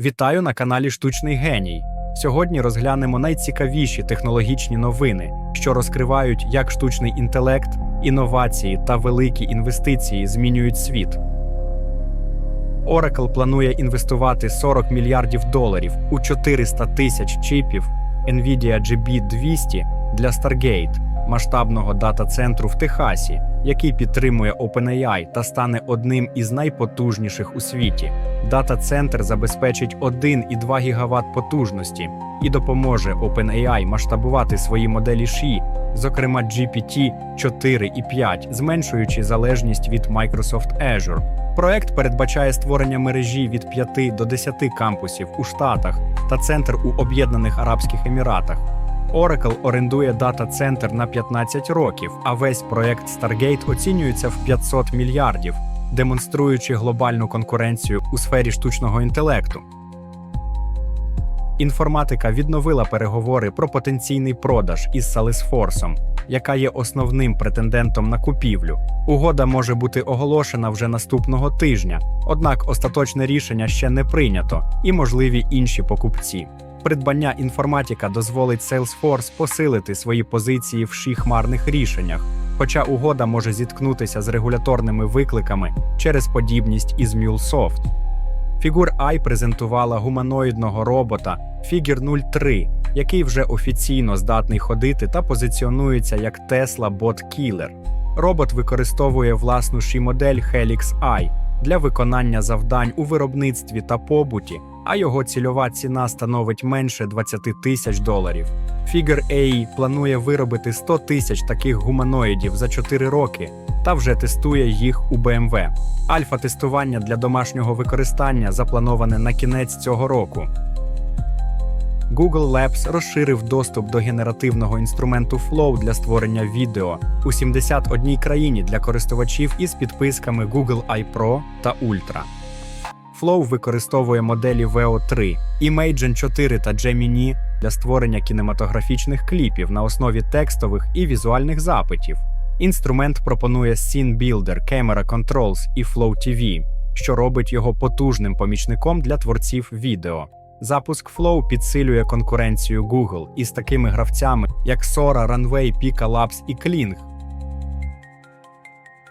Вітаю на каналі Штучний Геній. Сьогодні розглянемо найцікавіші технологічні новини, що розкривають, як штучний інтелект, інновації та великі інвестиції змінюють світ. Oracle планує інвестувати 40 мільярдів доларів у 400 тисяч чипів NVIDIA GB200 для Stargate, масштабного дата-центру в Техасі, який підтримує OpenAI та стане одним із найпотужніших у світі. Дата-центр забезпечить 1,2 ГВт потужності і допоможе OpenAI масштабувати свої моделі ШІ, зокрема GPT 4 і 5, зменшуючи залежність від Microsoft Azure. Проект передбачає створення мережі від 5 до 10 кампусів у Штатах та центр у Об'єднаних Арабських Еміратах. Oracle орендує дата-центр на 15 років, а весь проект Stargate оцінюється в 500 мільярдів, демонструючи глобальну конкуренцію у сфері штучного інтелекту. Інформатика відновила переговори про потенційний продаж із Salesforce, яка є основним претендентом на купівлю. Угода може бути оголошена вже наступного тижня, однак остаточне рішення ще не прийнято і можливі інші покупці. Придбання інформатика дозволить Salesforce посилити свої позиції в ші-хмарних рішеннях, хоча угода може зіткнутися з регуляторними викликами через подібність із MuleSoft. Figure Eye презентувала гуманоїдного робота Figure 03, який вже офіційно здатний ходити та позиціонується як Tesla Bot Killer. Робот використовує власну ші-модель Helix Eye для виконання завдань у виробництві та побуті, а його цільова ціна становить менше 20 тисяч доларів. Figure AI планує виробити 100 тисяч таких гуманоїдів за 4 роки та вже тестує їх у BMW. Альфа-тестування для домашнього використання заплановане на кінець цього року. Google Labs розширив доступ до генеративного інструменту Flow для створення відео у 71 країні для користувачів із підписками Google iPro та Ultra. Flow використовує моделі VO3, Imagen 4 та Gemini для створення кінематографічних кліпів на основі текстових і візуальних запитів. Інструмент пропонує Scene Builder, Camera Controls і Flow TV, що робить його потужним помічником для творців відео. Запуск Flow підсилює конкуренцію Google із такими гравцями, як Sora, Runway, Pika Labs і Kling.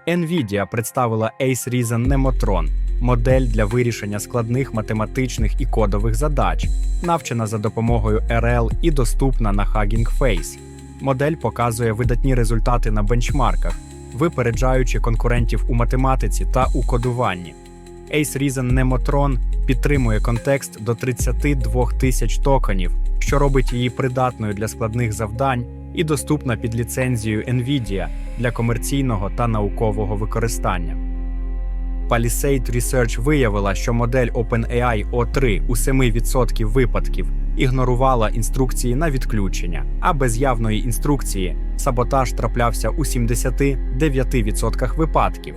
Nvidia представила Ace Reason Nemotron – модель для вирішення складних математичних і кодових задач, навчена за допомогою RL і доступна на Hugging Face. Модель показує видатні результати на бенчмарках, випереджаючи конкурентів у математиці та у кодуванні. Ace Reason Nemotron підтримує контекст до 32 тисяч токенів, що робить її придатною для складних завдань і доступна під ліцензією NVIDIA для комерційного та наукового використання. Palisade Research виявила, що модель OpenAI O3 у 7% випадків ігнорувала інструкції на відключення, а без явної інструкції саботаж траплявся у 79% випадків.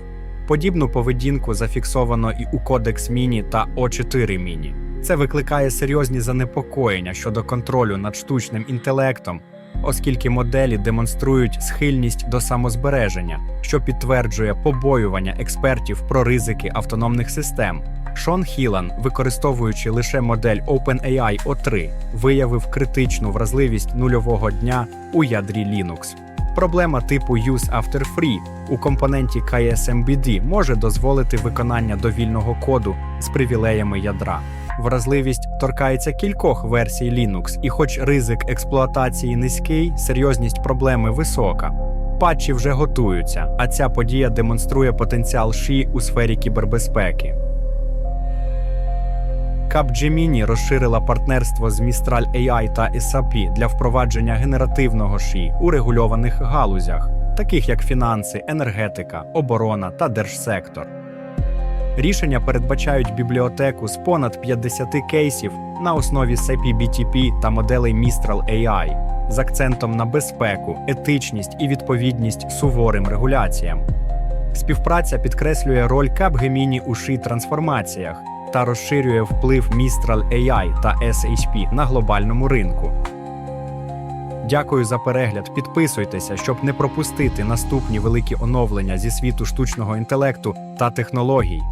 Подібну поведінку зафіксовано і у Codex Mini та O4 Mini. Це викликає серйозні занепокоєння щодо контролю над штучним інтелектом, оскільки моделі демонструють схильність до самозбереження, що підтверджує побоювання експертів про ризики автономних систем. Шон Хілан, використовуючи лише модель OpenAI O3, виявив критичну вразливість нульового дня у ядрі Linux. Проблема типу Use After Free у компоненті KSMBD може дозволити виконання довільного коду з привілеями ядра. Вразливість торкається кількох версій Linux, і хоч ризик експлуатації низький, серйозність проблеми висока. Патчі вже готуються, а ця подія демонструє потенціал ШІ у сфері кібербезпеки. Capgemini розширила партнерство з Mistral AI та SAP для впровадження генеративного ШІ у регульованих галузях, таких як фінанси, енергетика, оборона та держсектор. Рішення передбачають бібліотеку з понад 50 кейсів на основі SAP BTP та моделей Mistral AI з акцентом на безпеку, етичність і відповідність суворим регуляціям. Співпраця підкреслює роль Capgemini у ши трансформаціях та розширює вплив Mistral AI та SHP на глобальному ринку. Дякую за перегляд. Підписуйтеся, щоб не пропустити наступні великі оновлення зі світу штучного інтелекту та технологій.